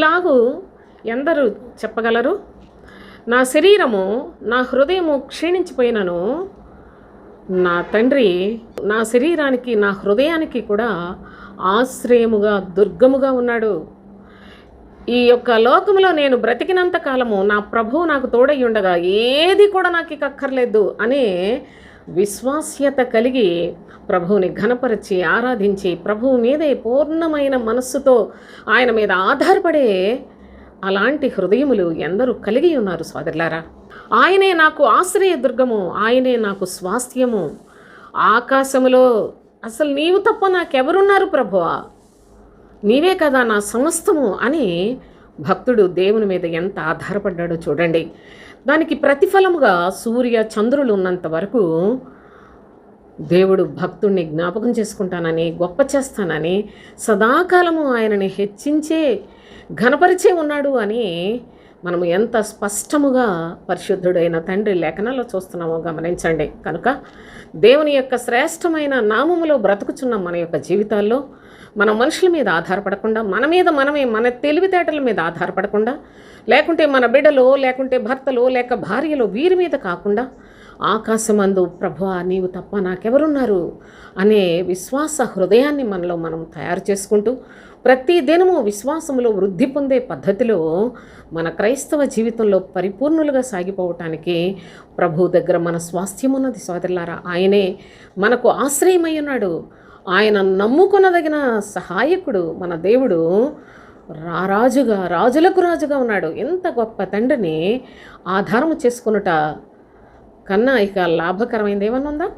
ఇలాగూ ఎందరు చెప్పగలరు? నా శరీరము నా హృదయము క్షీణించిపోయినను. నా తండ్రి నా శరీరానికి నా హృదయానికి కూడా ఆశ్రయముగా దుర్గముగా ఉన్నాడు. ఈ యొక్క లోకములో నేను బ్రతికినంత కాలము నా ప్రభువు నాకు తోడై ఉండగా ఏది కూడా నాకు ఇక అక్కర్లేదు అనే విశ్వాస్యత కలిగి ప్రభువుని ఘనపరిచి ఆరాధించి ప్రభువు మీదే పూర్ణమైన మనస్సుతో ఆయన మీద ఆధారపడే అలాంటి హృదయములు ఎందరూ కలిగి ఉన్నారు సోదరులారా. ఆయనే నాకు ఆశ్రయ దుర్గము ఆయనే నాకు స్వాస్థ్యము. ఆకాశములో అసలు నీవు తప్ప నాకెవరున్నారు ప్రభువా? నీవే కదా నా సమస్తము అని భక్తుడు దేవుని మీద ఎంత ఆధారపడ్డాడో చూడండి. దానికి ప్రతిఫలముగా సూర్య చంద్రులు ఉన్నంత వరకు దేవుడు భక్తుణ్ణి జ్ఞాపకం చేసుకుంటానని గొప్ప చేస్తానని సదాకాలము ఆయనని హెచ్చించే ఘనపరిచే ఉన్నాడు అని మనము ఎంత స్పష్టముగా పరిశుద్ధుడైన తండ్రి లేఖనాల్లో చూస్తున్నామో గమనించండి. కనుక దేవుని యొక్క శ్రేష్టమైన నామములో బ్రతుకుచున్న మన యొక్క జీవితాల్లో మన మనుషుల మీద ఆధారపడకుండా మన మీద మనమే మన తెలివితేటల మీద ఆధారపడకుండా లేకుంటే మన బిడ్డలో లేకుంటే భర్తలో లేక భార్యలో వీరి మీద కాకుండా ఆకాశమందు ప్రభువా నీవు తప్ప నాకెవరున్నారు? అనే విశ్వాస హృదయాన్ని మనలో మనం తయారు చేసుకుంటూ ప్రతి దినము విశ్వాసంలో వృద్ధి పొందే పద్ధతిలో మన క్రైస్తవ జీవితంలో పరిపూర్ణులుగా సాగిపోవటానికి ప్రభు దగ్గర మన స్వాస్థ్యం ఉన్నది సోదరులారా. ఆయనే మనకు ఆశ్రయమై ఉన్నాడు. ఆయన నమ్ముకొనదగిన సహాయకుడు మన దేవుడు రారాజుగా రాజులకు రాజుగా ఉన్నాడు. ఎంత గొప్ప తండ్రిని ఆధారము చేసుకునుట కన్నా ఇక లాభకరమైనది ఏమన్నా ఉందా?